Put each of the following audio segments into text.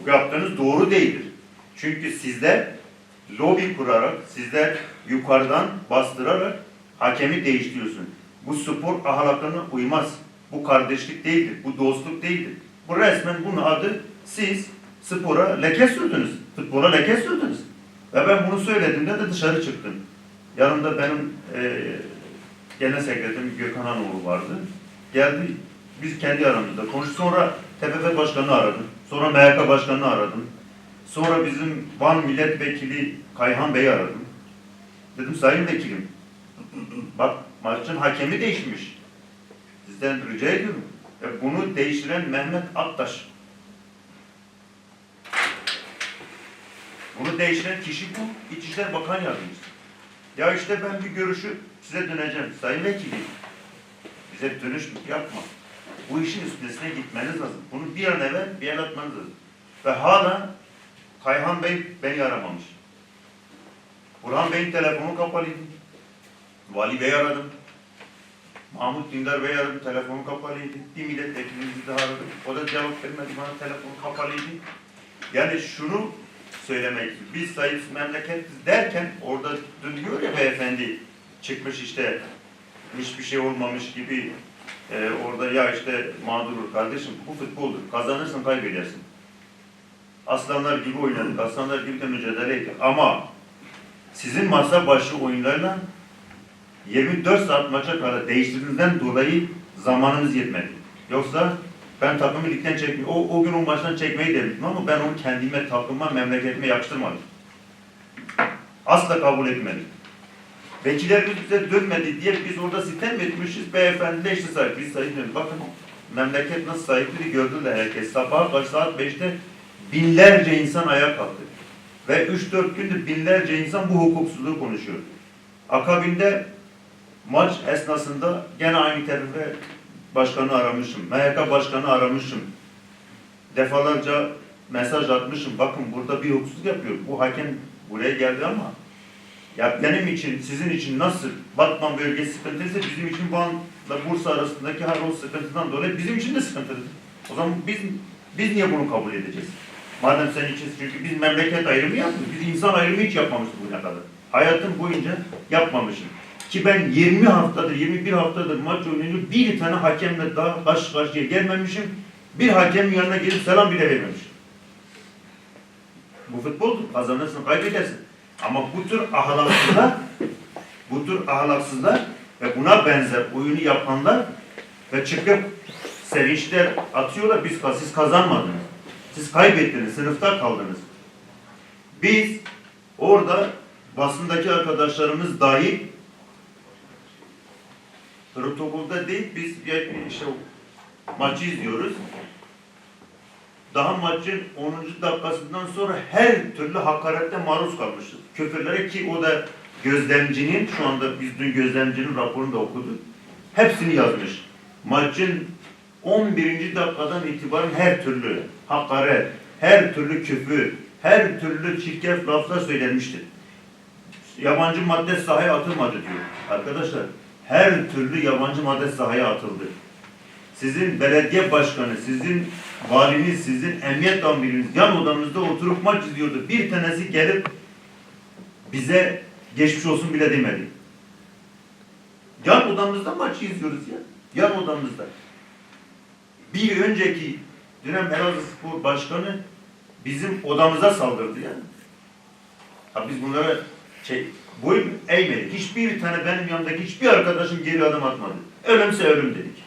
Bu yaptığınız doğru değildir. Çünkü sizler lobi kurarak, sizler yukarıdan bastırarak hakemi değiştiriyorsun. Bu spor ahlakına uymaz. Bu kardeşlik değildir, bu dostluk değildir. Bu resmen bunun adı siz spora leke sürdünüz. Futbola leke sürdünüz. Ve ben bunu söylediğimde de dışarı çıktım. Yanımda benim e, genel sekreterim Gökhan Hanoğlu vardı. Geldi, biz kendi aramızda konuştuk. Sonra TFF Başkanı'nı aradım. Sonra MHK Başkanı'nı aradım. Sonra bizim Van Milletvekili Kayhan Bey'i aradım. Dedim sayın vekilim, bak maçın hakemi değişmiş. Sizden rica ediyorum. E, bunu değiştiren Mehmet Aktaş. Bunu değiştiren kişi bu. İçişler Bakan Yardımcısı. Ya işte ben bir görüşü size döneceğim. Sayın vekilim, bize dönüş yapma. Bu işin üstesine gitmeniz lazım. Bunu bir an evvel bir el atmanız lazım. Ve hala Kayhan Bey beni aramamış. Burhan Bey'in telefonu kapalıydı. Vali Bey aradım. Mahmut Dindar Bey aradım, telefonu kapalıydı. Bir milletvekilimizi daha aradım. O da cevap vermedi bana, telefonu kapalıydı. Yani şunu söylemek, biz sayısız memleketiz derken orada dün diyor ya beyefendi çıkmış işte hiçbir şey olmamış gibi e, orada ya işte mağdurur kardeşim bu futboldur. Kazanırsın kaybedersin. Aslanlar gibi oynadık, aslanlar gibi de mücadele ettik. Ama sizin masa başı oyunlarla 24 saat maça kadar değiştirdiğinizden dolayı zamanımız yetmedi. Yoksa ben takımı ligden çekmeyi, o, o gün o maçtan çekmeyi denedim ama ben onu kendime, takıma, memleketime yakıştırmadım. Asla kabul etmedim. Vekillerimiz bize dönmedi diye biz orada sitem etmişiz. Beyefendi de işte sahip. Biz sayılmıyoruz. Bakın memleket nasıl sahipleri gördüler herkes. Sabaha kaç saat 5'te binlerce insan ayağa kalktı. Ve 3-4 gündür binlerce insan bu hukuksuzluğu konuşuyor. Akabinde maç esnasında gene aynı tarife başkanı aramışım. MHK başkanı aramışım. Defalarca mesaj atmışım. Bakın burada bir hukuksuzluk yapıyor. Bu hakem buraya geldi ama ya benim için, sizin için nasıl Batman bölgesi sıkıntıysa bizim için Van'la Bursa arasındaki her o sıkıntıdan dolayı bizim için de sıkıntıdır. O zaman biz biz niye bunu kabul edeceğiz? Madem sen için çünkü biz memleket ayrımı yapmıyoruz. Biz insan ayrımı hiç yapmamışız bugüne kadar. Hayatım boyunca yapmamışım. Ki ben 20 haftadır, 21 haftadır maç oynuyor. Bir tane hakemle daha karşı karşıya gelmemişim. Bir hakemin yanına gelip selam bile vermemişim. Bu futboldur. Kazanırsın, kaybedersin. Ama bu tür ahlaksızlar, bu tür ahlaksızlar ve buna benzer oyunu yapanlar ve çıkıp sevinçler atıyorlar. Biz siz kazanmadınız. Siz kaybettiniz, sınıfta kaldınız. Biz orada basındaki arkadaşlarımız dahil protokolda değil biz işte maçı izliyoruz. Daha maçın 10. dakikasından sonra her türlü hakarette maruz kalmışız. Küfürlere ki o da gözlemcinin, şu anda biz dün gözlemcinin raporunu da okuduk. Hepsini yazmış. Maçın 11. dakikadan itibaren her türlü hakaret, her türlü küfür, her türlü çirkef laflar söylenmiştir. Yabancı madde sahaya atılmadı diyor. Arkadaşlar her türlü yabancı madde sahaya atıldı. Sizin belediye başkanı, sizin valiniz, sizin emniyet amiriniz yan odamızda oturup maç izliyordu. Bir tanesi gelip bize geçmiş olsun bile demedi. Yan odamızda maçı izliyoruz ya. Yan odamızda. Bir önceki dönem Elazığ Spor Başkanı bizim odamıza saldırdı ya. Ha biz bunlara şey, boyun eğmedik. Hiçbir tane benim yanımdaki hiçbir arkadaşım geri adım atmadı. Ölümse ölüm dedik.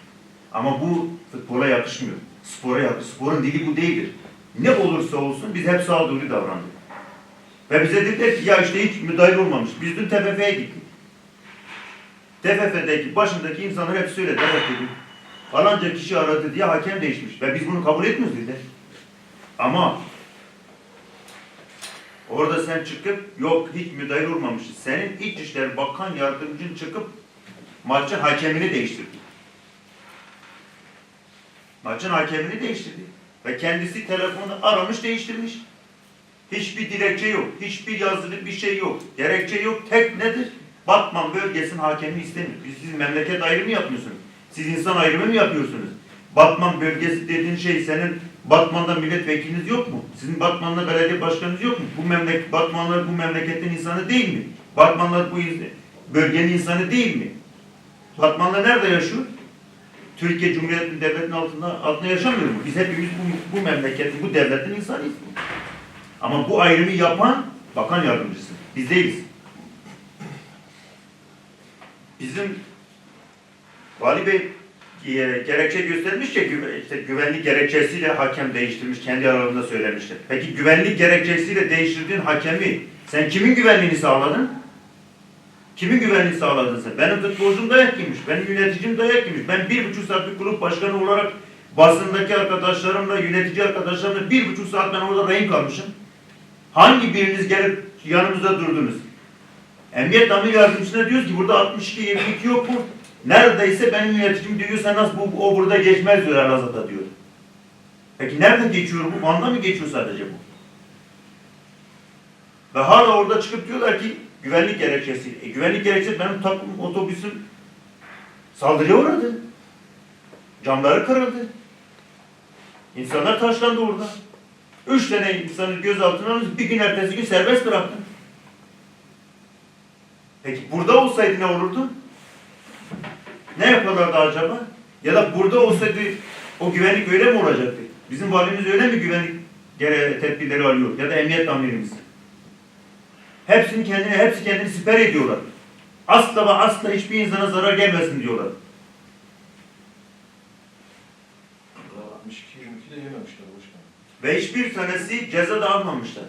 Ama bu futbola yakışmıyor. Spora yakış. Sporun dili bu değildir. Ne olursa olsun biz hep sağduyulu davrandık. Ve bize dediler ki ya işte hiç müdahil olmamış. Biz dün TFF'ye gittik. TFF'deki başındaki insanlar hep söyledi. Evet dedi. Falanca kişi aradı diye hakem değişmiş. Ve biz bunu kabul etmiyoruz dediler. Ama orada sen çıkıp yok hiç müdahil olmamışız. Senin İçişleri Bakan Yardımcın çıkıp maçın hakemini değiştirdi. Maçın hakemini değiştirdi. Ve kendisi telefonunu aramış değiştirmiş. Hiçbir dilekçe yok. Hiçbir yazılı bir şey yok. Gerekçe yok. Tek nedir? Batman bölgesinin hakemi istemiyor. Siz memleket ayrımı yapmıyorsunuz. Siz insan ayrımı mı yapıyorsunuz? Batman bölgesi dediğin şey senin Batman'da milletvekiliniz yok mu? Sizin Batman'da belediye başkanınız yok mu? Bu memleket, Batmanlar bu memleketin insanı değil mi? Batmanlar bu bölgenin insanı değil mi? Batmanlar nerede yaşıyor? Türkiye Cumhuriyeti Devleti'nin altında, altında yaşamıyor mu? Biz hepimiz bu, bu memleketin, bu devletin insanıyız. Ama bu ayrımı yapan bakan yardımcısı. Biz değiliz. Bizim Vali Bey e, gerekçe göstermiş ya işte güvenlik gerekçesiyle hakem değiştirmiş kendi aralarında söylemişler. Peki güvenlik gerekçesiyle değiştirdiğin hakemi sen kimin güvenliğini sağladın? Kimin güvenliğini sağladın sen? Benim futbolcum dayak yemiş, benim yöneticim dayak yemiş. Ben bir buçuk saat bir kulüp başkanı olarak basındaki arkadaşlarımla, yönetici arkadaşlarımla bir buçuk saat ben orada rehin kalmışım. Hangi biriniz gelip yanımızda durdunuz? Emniyet Amir Yardımcısına diyoruz ki burada 62 22 yok mu? Neredeyse benim yöneticim diyor sen nasıl bu, o burada geçmez diyor Elazığ'da diyor. Peki nerede geçiyor bu? Van'da mı geçiyor sadece bu? Ve hala orada çıkıp diyorlar ki güvenlik gerekçesi. E, güvenlik gerekçesi benim takım otobüsüm saldırıya uğradı. Camları kırıldı. İnsanlar taşlandı orada. Üç tane insanı gözaltına alınız, bir gün ertesi gün serbest bıraktın. Peki burada olsaydı ne olurdu? Ne yaparlardı acaba? Ya da burada olsaydı o güvenlik öyle mi olacaktı? Bizim valimiz öyle mi güvenlik tedbirleri alıyor? Ya da emniyet amirimiz? Hepsini kendine, hepsi kendini siper ediyorlar. Asla ve asla hiçbir insana zarar gelmesin diyorlar. 62 22 de yememişler başkanım. Ve hiçbir tanesi ceza da almamışlar.